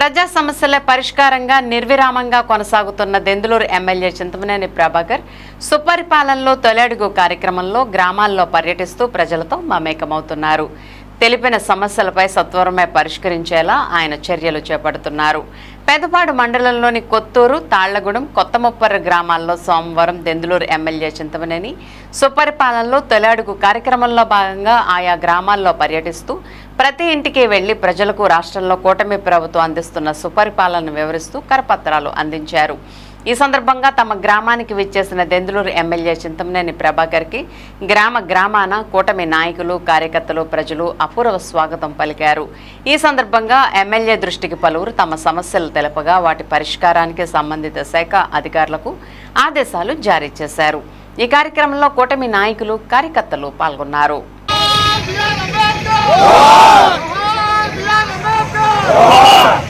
ప్రజా సమస్యల పరిష్కారంగా నిర్విరామంగా కొనసాగుతున్న దెందులూరు ఎమ్మెల్యే చింతమనేని ప్రభాకర్ సుపరిపాలనలో తొలడుగు కార్యక్రమంలో గ్రామాల్లో పర్యటిస్తూ ప్రజలతో మమేకమవుతున్నారు. తెలిపిన సమస్యలపై సత్వరమే పరిష్కరించేలా ఆయన చర్యలు చేపడుతున్నారు. పెదపాడు మండలంలోని కొత్తూరు తాళ్ళగూడెం కొత్తముప్పర్ర గ్రామాల్లో సోమవారం దెందులూరు ఎమ్మెల్యే చింతమనేని సుపరిపాలనలో తొలి కార్యక్రమంలో భాగంగా ఆయా గ్రామాల్లో పర్యటిస్తూ ప్రతి ఇంటికి వెళ్ళి ప్రజలకు రాష్ట్రంలో కూటమి ప్రభుత్వం అందిస్తున్న సుపరిపాలనను వివరిస్తూ కరపత్రాలు అందించారు. ఈ సందర్భంగా తమ గ్రామానికి విచ్చేసిన దెందులూరు ఎమ్మెల్యే చింతమనేని ప్రభాకర్కి గ్రామ గ్రామాన కూటమి నాయకులు కార్యకర్తలు ప్రజలు అపూర్వ స్వాగతం పలికారు. ఈ సందర్భంగా ఎమ్మెల్యే దృష్టికి పలువురు తమ సమస్యలు తెలపగా వాటి పరిష్కారానికి సంబంధిత శాఖ అధికారులకు ఆదేశాలు జారీ చేశారు. ఈ కార్యక్రమంలో కూటమి నాయకులు కార్యకర్తలు పాల్గొన్నారు. Oh!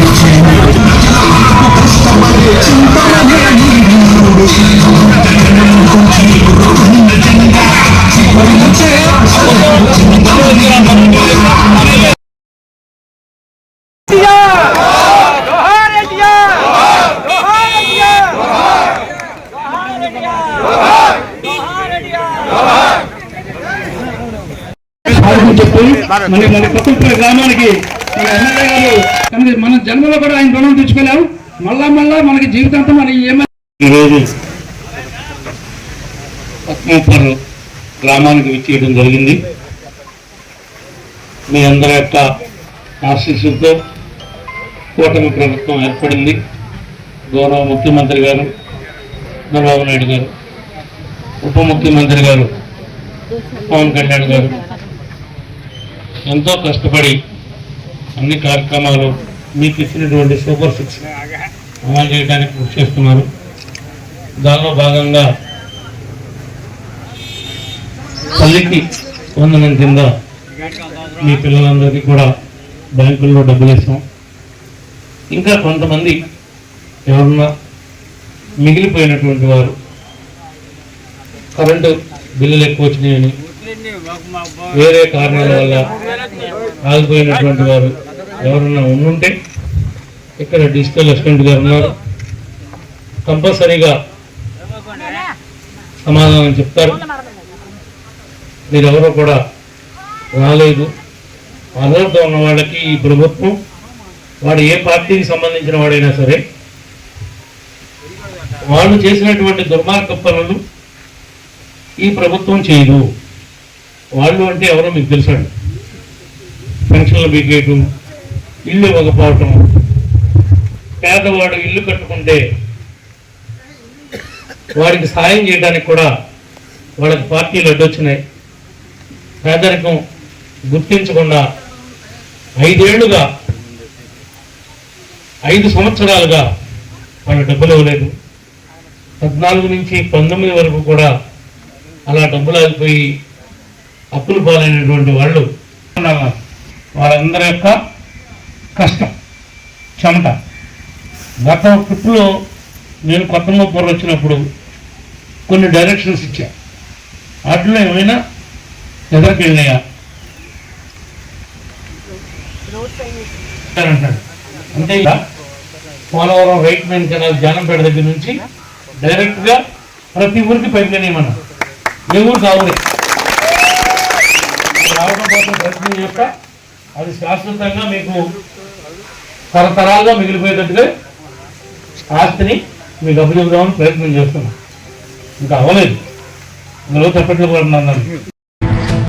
అని చెప్పి మన మన కొత్తపల్లి గ్రామానికి మన ఎమ్మెల్యే గారు కానీ మన జన్మలో కూడా ఆయన రుణం తెచ్చుకోలేము మళ్ళా మళ్ళా మనకి జీవితాంతం మన ఏమైంది ఈరోజు గ్రామానికి విచ్చేయడం జరిగింది. మీ అందరి యొక్క ఆశీస్సులతో కూటమి ప్రభుత్వం ఏర్పడింది. గౌరవ ముఖ్యమంత్రి గారు చంద్రబాబు నాయుడు గారు ఉప ముఖ్యమంత్రి గారు పవన్ కళ్యాణ్ గారు ఎంతో కష్టపడి అన్ని కార్యక్రమాలు మీకు ఇచ్చినటువంటి సూపర్ సిక్స్ అమలు చేయడానికి కృషి చేస్తున్నారు. దానిలో భాగంగా తల్లికి వందనం కింద మీ పిల్లలందరికీ కూడా బ్యాంకుల్లో డబ్బులు ఇస్తాం. ఇంకా కొంతమంది ఎవరన్నా మిగిలిపోయినటువంటి వారు కరెంటు బిల్లులు ఎక్కువ వచ్చినాయని వేరే కారణాల వల్ల ఆగిపోయినటువంటి వారు ఎవరన్నా ఉండుంటే ఇక్కడ డిజిటల్ అసిస్టెంట్ గారు ఉన్నారు. కంపల్సరీగా సమాధానం చెప్తారు. మీరెవరో కూడా రాలేదు. అర్హత ఉన్న వాళ్ళకి ఈ ప్రభుత్వం వాడు ఏ పార్టీకి సంబంధించిన వాడైనా సరే వాళ్ళు చేసినటువంటి దుర్మార్గ పనులు ఈ ప్రభుత్వం చేయదు. వాళ్ళు అంటే ఎవరో మీకు తెలుసండి. పెన్షన్లు బీకేయటం ఇల్లు ఇవ్వకపోవటం పేదవాడు ఇల్లు కట్టుకుంటే వారికి సాయం చేయడానికి కూడా వాళ్ళకి పార్టీలు అడ్డొచ్చినాయి. పేదరికం గుర్తించకుండా ఐదేళ్ళుగా ఐదు సంవత్సరాలుగా వాళ్ళ డబ్బులు ఇవ్వలేదు. పద్నాలుగు నుంచి పంతొమ్మిది వరకు కూడా అలా డబ్బులు ఆగిపోయి అప్పులు పాలైనటువంటి వాళ్ళు. వాళ్ళందరి యొక్క కష్టం. చెమట గత ట్రిప్లో నేను కొత్త మొప్పలు వచ్చినప్పుడు కొన్ని డైరెక్షన్స్ ఇచ్చా. వాటిలో ఏమైనా ఎదరికి వెళ్ళినాయా అంటాడు. అంటే ఇలా Polavaram right main canal Janampeta దగ్గర నుంచి డైరెక్ట్గా ప్రతి ఊరికి పైప్ మనం ఏ ఊరు కావాలి. రావడం కోసం ప్రయత్నం చేస్తా. అది శాశ్వతంగా మీకు తరతరాలుగా మిగిలిపోయేటట్టుగా ఆస్తిని మీకు అభివృద్ధిదామని ప్రయత్నం చేస్తున్నాం. ఇంకా అవ్వలేదు. ఇందులో తప్పట్లు పడుతున్నాను